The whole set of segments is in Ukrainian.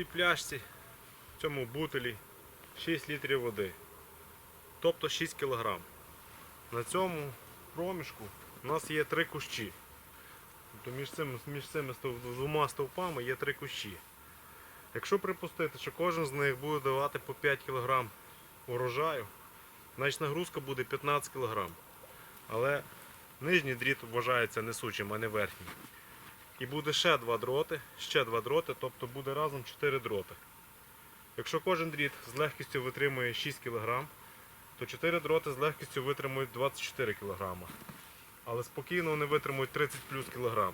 цій пляшці, в цьому бутилі 6 літрів води. Тобто 6 кг. На цьому проміжку у нас є три кущі. Тобто між цими, між цими двома стовпами є три кущі. Якщо припустити, що кожен з них буде давати по 5 кг урожаю, значить нагрузка буде 15 кг. Але нижній дріт вважається несучим, а не верхній. І буде ще два дроти, ще два дроти, тобто буде разом 4 дроти. Якщо кожен дріт з легкістю витримує 6 кг, то 4 дроти з легкістю витримують 24 кг. Але спокійно вони витримують 30 плюс кг.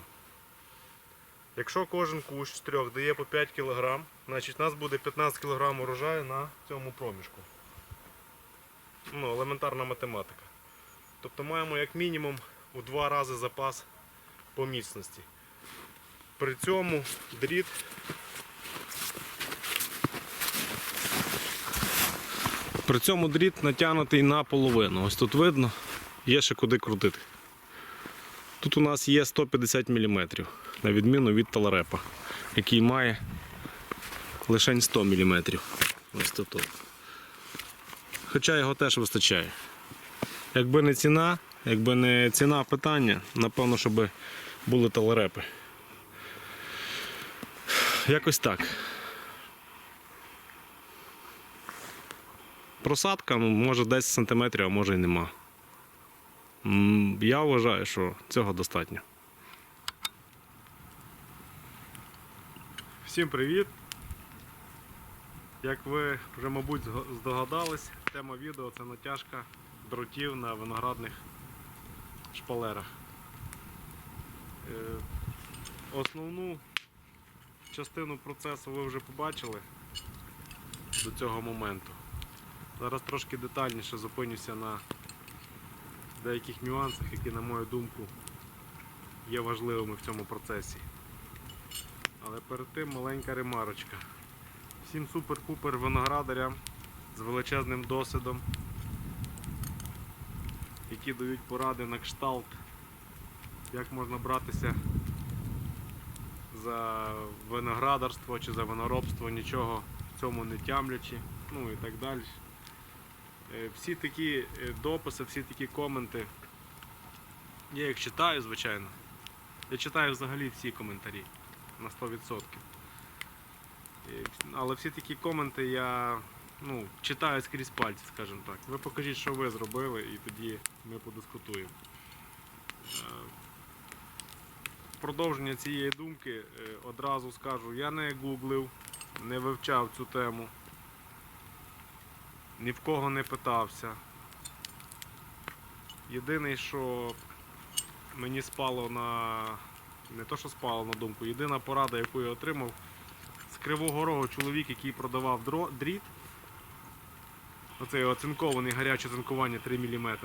Якщо кожен кущ з трьох дає по 5 кг, значить у нас буде 15 кг урожаю на цьому проміжку. Ну, елементарна математика. Тобто маємо як мінімум у два рази запас по міцності. При цьому дріт При цьому дріт натягнутий наполовину. Ось тут видно, є ще куди крутити. Тут у нас є 150 мм, на відміну від таларепа, який має лише 100 мм. Ось тут. Хоча його теж вистачає. Якби не ціна, якби не ціна питання, напевно, щоб були таларепи. Якось так. Просадка може 10 см, а може і нема. Я вважаю, що цього достатньо. Всім привіт! Як ви вже, мабуть, здогадались, тема відео це натяжка дротів на виноградних шпалерах. Е, Основну частину процесу ви вже побачили до цього моменту. Зараз трошки детальніше зупинюся на деяких нюансах, які, на мою думку, є важливими в цьому процесі. Але перед тим маленька ремарочка. Всім супер-пупер виноградарям з величезним досвідом, які дають поради на кшталт, як можна братися за виноградарство чи за виноробство, нічого в цьому не тямлячи, ну і так далі. Е, Всі такі е, дописи, всі такі коменти. Я їх читаю, звичайно. Я читаю взагалі всі коментарі на 100%. Е, Але всі такі коменти я ну, читаю скрізь пальці, скажімо так. Ви покажіть, що ви зробили, і тоді ми подискутуємо. Продовження цієї думки е, одразу скажу, я не гуглив, не вивчав цю тему ні в кого не питався. Єдине, що мені спало на. Не то, що спало на думку, єдина порада, яку я отримав, з Кривого Рогу чоловік, який продавав дріт. Оцей оцинкований гаряче цинкування 3 мм.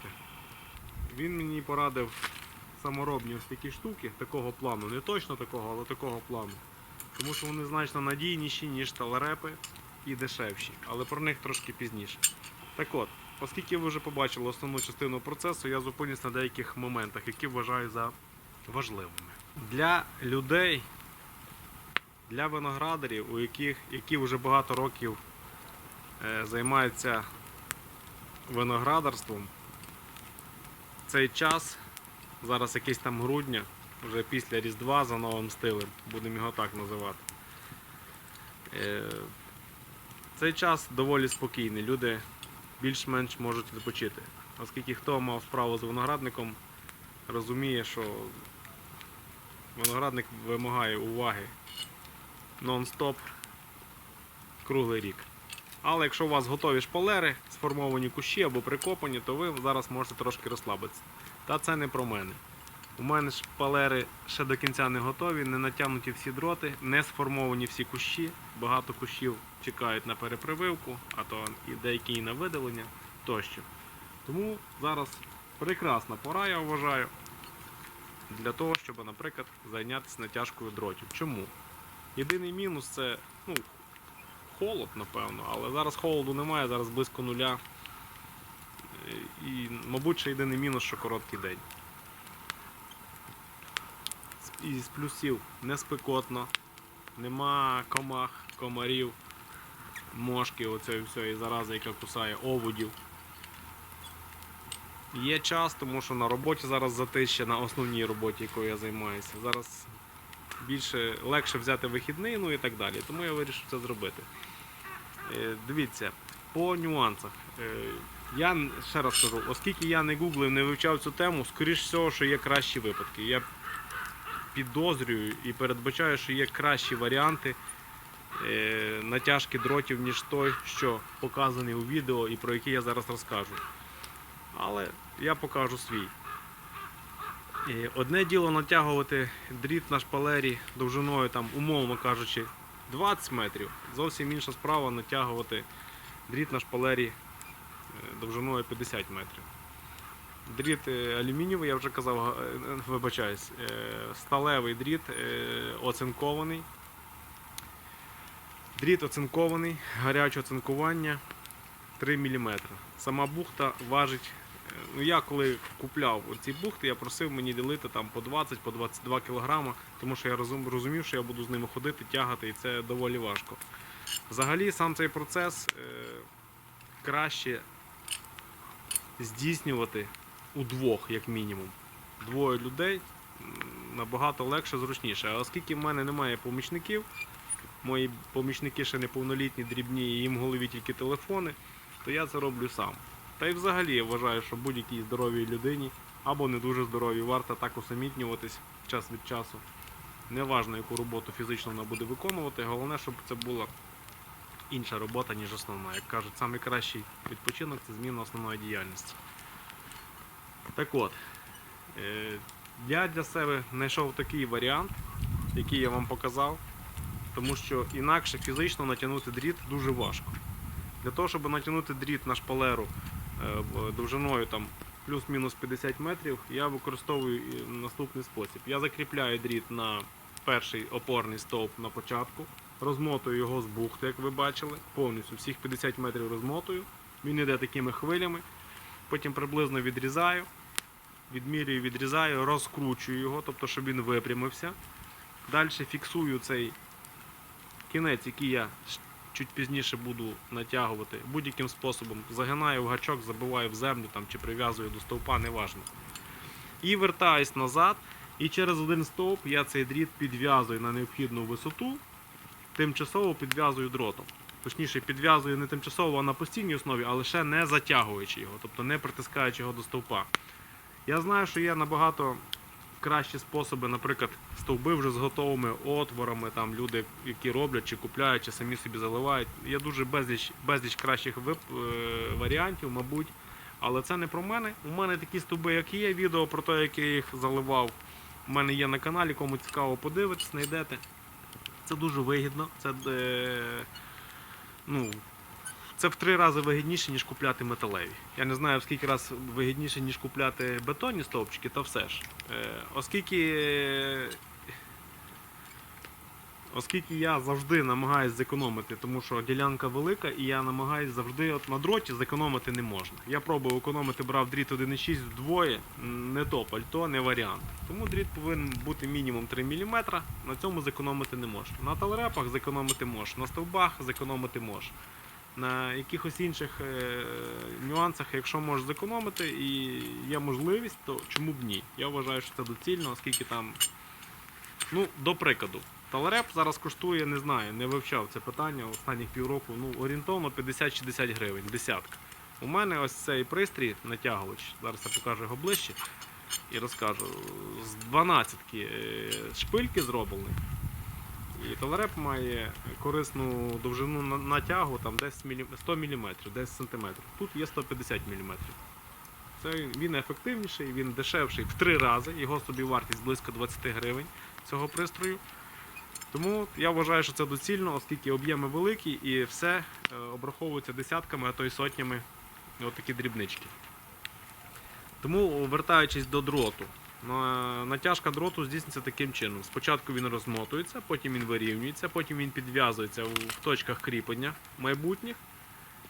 Він мені порадив саморобні ось такі штуки такого плану. Не точно такого, але такого плану. Тому що вони значно надійніші, ніж таларепи і дешевші, але про них трошки пізніше. Так от, оскільки ви вже побачили основну частину процесу, я зупинюсь на деяких моментах, які вважаю за важливими. Для людей, для виноградарів, у яких, які вже багато років е, займаються виноградарством, цей час, зараз якийсь там грудня, вже після Різдва за новим стилем, будемо його так називати. Е, цей час доволі спокійний. Люди більш-менш можуть відпочити. Оскільки хто мав справу з виноградником, розуміє, що виноградник вимагає уваги нон-стоп круглий рік. Але якщо у вас готові шпалери, сформовані кущі або прикопані, то ви зараз можете трошки розслабитися. Та це не про мене. У мене шпалери ще до кінця не готові, не натягнуті всі дроти, не сформовані всі кущі. Багато кущів чекають на перепрививку, а то і деякі і на видалення тощо. Тому зараз прекрасна пора, я вважаю, для того, щоб, наприклад, зайнятися натяжкою дротів. Чому? Єдиний мінус це ну, холод, напевно, але зараз холоду немає, зараз близько нуля. Е, І, мабуть, ще єдиний мінус, що короткий день. І З- плюсів не спекотно, нема комах. комарів, мошки, оце все і зараза, яка кусає оводів. Є час, тому що на роботі зараз затища, на основній роботі, якою я займаюся. Зараз більше легше взяти вихідний, ну і так далі. Тому я вирішив це зробити. Е, Дивіться, по нюансах. Я ще раз кажу, оскільки я не гуглив, не вивчав цю тему, скоріш всього, що є кращі випадки. Я підозрюю і передбачаю, що є кращі варіанти е, натяжки дротів, ніж той, що показаний у відео і про який я зараз розкажу. Але я покажу свій. Е, Одне діло натягувати дріт на шпалері довжиною, там, умовно кажучи, 20 метрів. Зовсім інша справа натягувати дріт на шпалері довжиною 50 метрів. Дріт е, алюмінієвий, я вже казав, е, вибачаюсь, е, сталевий дріт оцинкований. Дріт оцинкований, гаряче оцинкування 3 мм. Сама бухта важить. Ну, я коли купляв ці бухти, я просив мені ділити там по 20 по 22 кг, тому що я розумів, що я буду з ними ходити, тягати, і це доволі важко. Взагалі, сам цей процес краще здійснювати удвох, як мінімум. Двоє людей набагато легше, зручніше. А оскільки в мене немає помічників, мої помічники ще неповнолітні, дрібні, і їм в голові тільки телефони, то я це роблю сам. Та й взагалі я вважаю, що будь-якій здоровій людині або не дуже здоровій варто так усамітнюватись час від часу. Неважно, яку роботу фізично вона буде виконувати, головне, щоб це була інша робота, ніж основна. Як кажуть, найкращий відпочинок це зміна основної діяльності. Так от, е, я для себе знайшов такий варіант, який я вам показав, тому що інакше фізично натягнути дріт дуже важко. Для того, щоб натягнути дріт на шпалеру е, довжиною там плюс-мінус 50 метрів, я використовую е, наступний спосіб. Я закріпляю дріт на перший опорний стовп на початку, розмотую його з бухти, як ви бачили, повністю всіх 50 метрів розмотую. Він йде такими хвилями. Потім приблизно відрізаю, відмірюю, відрізаю, розкручую його, тобто, щоб він випрямився. Далі фіксую цей кінець, який я чуть пізніше буду натягувати будь-яким способом. Загинаю в гачок, забиваю в землю там, чи прив'язую до стовпа, неважно. І вертаюсь назад. І через один стовп я цей дріт підв'язую на необхідну висоту, тимчасово підв'язую дротом. Точніше, підв'язую не тимчасово, а на постійній основі, але ще не затягуючи його, тобто не притискаючи його до стовпа. Я знаю, що є набагато кращі способи, наприклад, стовби вже з готовими отворами, там люди, які роблять чи купляють, чи самі собі заливають. Є дуже безліч, безліч кращих вип, е, варіантів, мабуть. Але це не про мене. У мене такі стовби, як є, відео про те, як я їх заливав. У мене є на каналі, кому цікаво подивитись, знайдете. Це дуже вигідно. Це, е, ну, це в три рази вигідніше, ніж купляти металеві. Я не знаю, в скільки раз вигідніше, ніж купляти бетонні стовпчики, та все ж. Е, оскільки, оскільки я завжди намагаюся зекономити, тому що ділянка велика, і я намагаюся завжди от на дроті зекономити не можна. Я пробував економити, брав дріт 1,6 вдвоє, не то пальто, не варіант. Тому дріт повинен бути мінімум 3 мм, на цьому зекономити не можна. На талрепах зекономити можна, на стовбах зекономити можна. На якихось інших е, нюансах, якщо можеш зекономити і є можливість, то чому б ні? Я вважаю, що це доцільно, оскільки там, ну, до прикладу, талреп зараз коштує, не знаю, не вивчав це питання останніх півроку, ну, орієнтовно 50-60 гривень, десятка. У мене ось цей пристрій натягувач, зараз я покажу його ближче і розкажу. З 12 шпильки зроблений. І толереп має корисну довжину натягу там десь 100 мм, 10 см. Тут є 150 мм. Це він ефективніший, він дешевший в три рази, його собівартість близько 20 гривень цього пристрою. Тому я вважаю, що це доцільно, оскільки об'єми великі і все е, обраховується десятками, а то й сотнями отакі дрібнички. Тому, вертаючись до дроту, натяжка дроту здійснюється таким чином. Спочатку він розмотується, потім він вирівнюється, потім він підв'язується в точках кріплення майбутніх.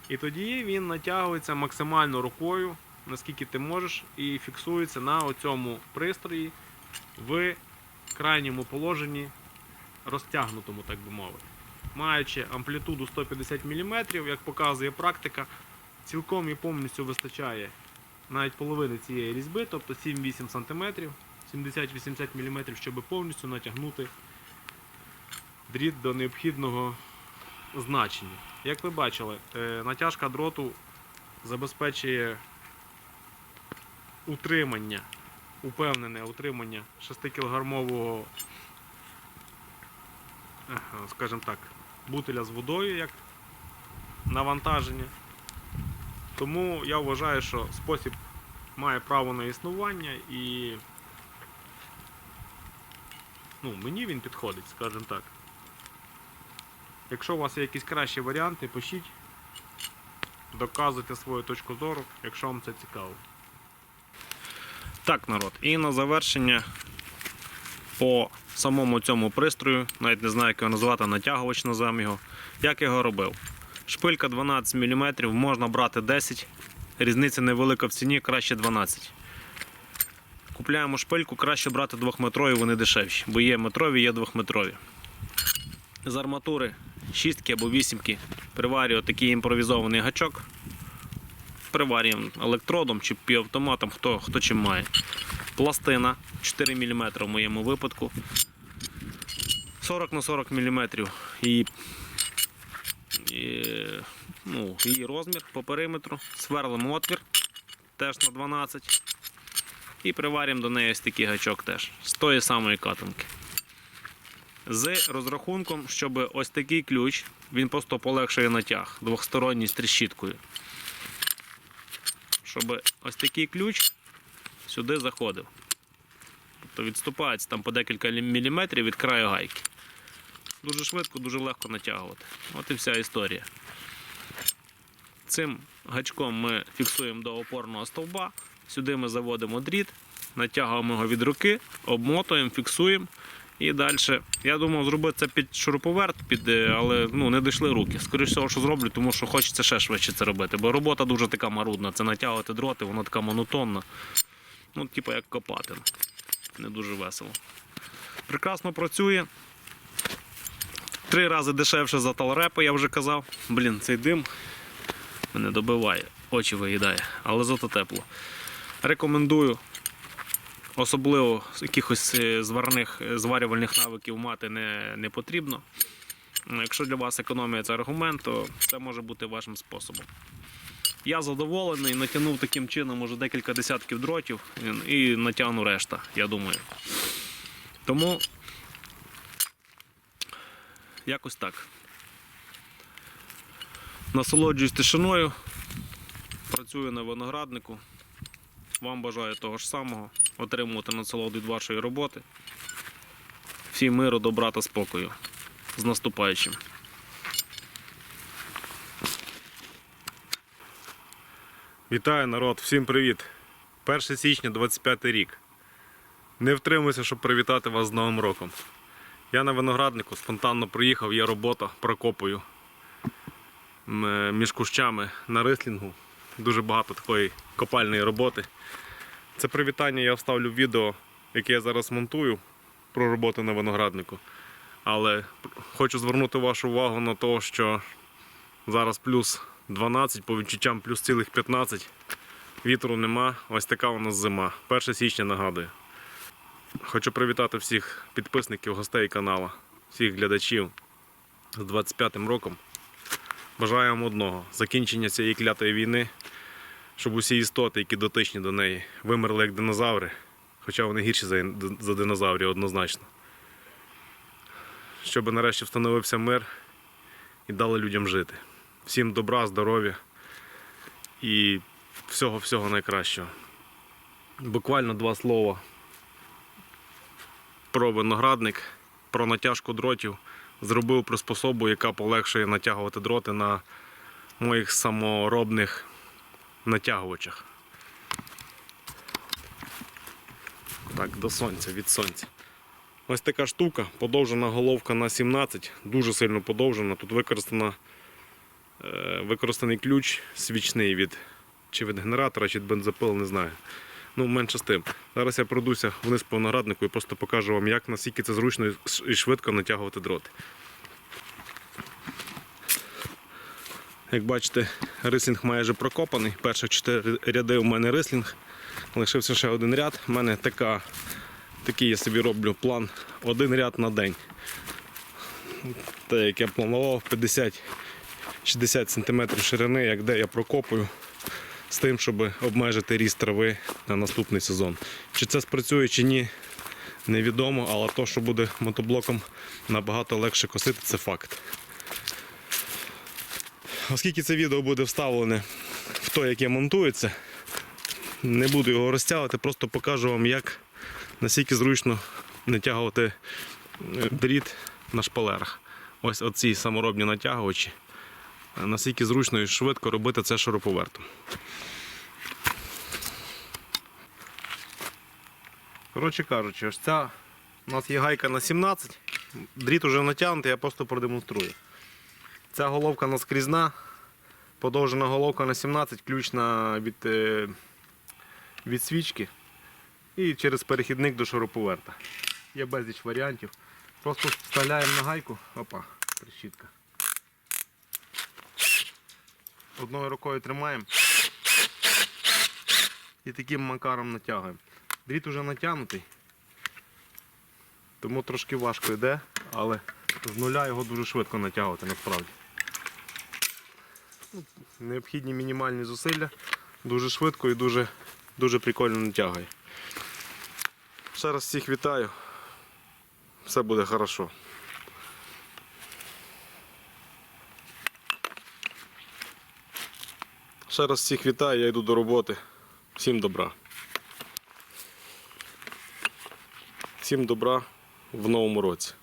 І тоді він натягується максимально рукою, наскільки ти можеш, і фіксується на цьому пристрої в крайньому положенні, розтягнутому, так би мовити. маючи амплітуду 150 мм, як показує практика, цілком і повністю вистачає навіть половини цієї різьби, тобто 7-8 см, 70-80 мм, щоб повністю натягнути дріт до необхідного значення. Як ви бачили, е, натяжка дроту забезпечує утримання, упевнене утримання 6-кілограмового, ага, скажімо так, бутиля з водою як навантаження. Тому я вважаю, що спосіб має право на існування і ну, мені він підходить, скажімо так. Якщо у вас є якісь кращі варіанти, пишіть, доказуйте свою точку зору, якщо вам це цікаво. Так, народ. І на завершення по самому цьому пристрою, навіть не знаю, як його назвати, натягувач називаємо його. Як я його робив? Шпилька 12 мм, можна брати 10 Різниця невелика в ціні, краще 12. Купляємо шпильку, краще брати 2-метрові, вони дешевші, бо є метрові, є 2-метрові. З арматури 6 або 8 приварюю такий імпровізований гачок. Приварюємо електродом чи півавтоматом, хто, хто чим має. Пластина 4 мм в моєму випадку. 40 на 40 мм її, і, ну, її розмір по периметру. Сверлимо отвір теж на 12. І приварюємо до неї ось такий гачок теж з тої самої катанки. З розрахунком, щоб ось такий ключ, він просто полегшує натяг двохсторонній з тріщіткою. Щоб ось такий ключ сюди заходив. Тобто відступається там по декілька міліметрів від краю гайки. Дуже швидко, дуже легко натягувати. От і вся історія. Цим гачком ми фіксуємо до опорного стовба. Сюди ми заводимо дріт, натягуємо його від руки, обмотуємо, фіксуємо. І далі. Я думав зробити це під шуруповерт, під, е, але ну, не дійшли руки. Скоріше всього, що зроблю, тому що хочеться ще швидше це робити. Бо робота дуже така марудна. Це натягувати дроти, вона така монотонна. Ну, типу як копати. Не дуже весело. Прекрасно працює. Три рази дешевше за талрепи, я вже казав. Блін, цей дим мене добиває, очі виїдає, але зато тепло. Рекомендую особливо якихось е, зварних е, зварювальних навиків мати не, не потрібно. Якщо для вас економія це аргумент, то це може бути вашим способом. Я задоволений, натягнув таким чином уже декілька десятків дротів і натягну решта, я думаю. Тому якось так. Насолоджуюсь тишиною, працюю на винограднику. Вам бажаю того ж самого, отримувати насолоду від вашої роботи. Всім миру, добра та спокою. З наступаючим. Вітаю народ, всім привіт! 1 січня 25 рік. Не втримуюся, щоб привітати вас з Новим роком. Я на винограднику спонтанно приїхав, є робота, прокопую е, між кущами на рислінгу. Дуже багато такої копальної роботи. Це привітання я вставлю в відео, яке я зараз монтую про роботу на винограднику. Але хочу звернути вашу увагу на те, що зараз плюс 12, по відчуттям плюс цілих 15. Вітру нема, ось така у нас зима. 1 січня нагадую. Хочу привітати всіх підписників, гостей каналу, всіх глядачів з 25-м роком. Бажаю вам одного закінчення цієї клятої війни, щоб усі істоти, які дотичні до неї, вимерли як динозаври, хоча вони гірші за, за динозаврів однозначно. Щоб нарешті встановився мир і дали людям жити. Всім добра, здоров'я і всього-всього найкращого. Буквально два слова про виноградник, про натяжку дротів. Зробив приспособу, яка полегшує натягувати дроти на моїх саморобних натягувачах. Так, до сонця, від сонця. Ось така штука, подовжена головка на 17, дуже сильно подовжена. Тут використана використаний ключ свічний від чи від генератора, чи від бензопил, не знаю. Ну, менше з тим. Зараз я пройдуся вниз по винограднику і просто покажу вам, як наскільки це зручно і швидко натягувати дроти. Як бачите, рислінг майже прокопаний. Перші чотири ряди у мене рислінг. Лишився ще один ряд. У мене така, такий я собі роблю план один ряд на день. Те, як я планував, 50-60 см ширини, як де я прокопую, з тим, щоб обмежити ріст трави на наступний сезон. Чи це спрацює, чи ні, невідомо, але то, що буде мотоблоком набагато легше косити, це факт. Оскільки це відео буде вставлене в то, яке монтується, не буду його розтягувати, просто покажу вам, як наскільки зручно натягувати е, дріт на шпалерах. Ось оці саморобні натягувачі. Е, Наскільки зручно і швидко робити це шуруповертом. Коротше кажучи, ось ця у нас є гайка на 17, дріт уже натягнутий, я просто продемонструю. Ця головка наскрізна, подовжена головка на 17, ключна від, е, від свічки і через перехідник до шуруповерта. Є безліч варіантів. Просто вставляємо на гайку, опа, трещітка. Одною рукою тримаємо і таким макаром натягуємо. Дріт уже натягнутий, тому трошки важко йде, але з нуля його дуже швидко натягувати насправді. Ну, Необхідні мінімальні зусилля, дуже швидко і дуже, дуже прикольно натягує. Ще раз всіх вітаю. Все буде хорошо. Ще раз всіх вітаю, я йду до роботи. Всім добра. Всім добра в новому році.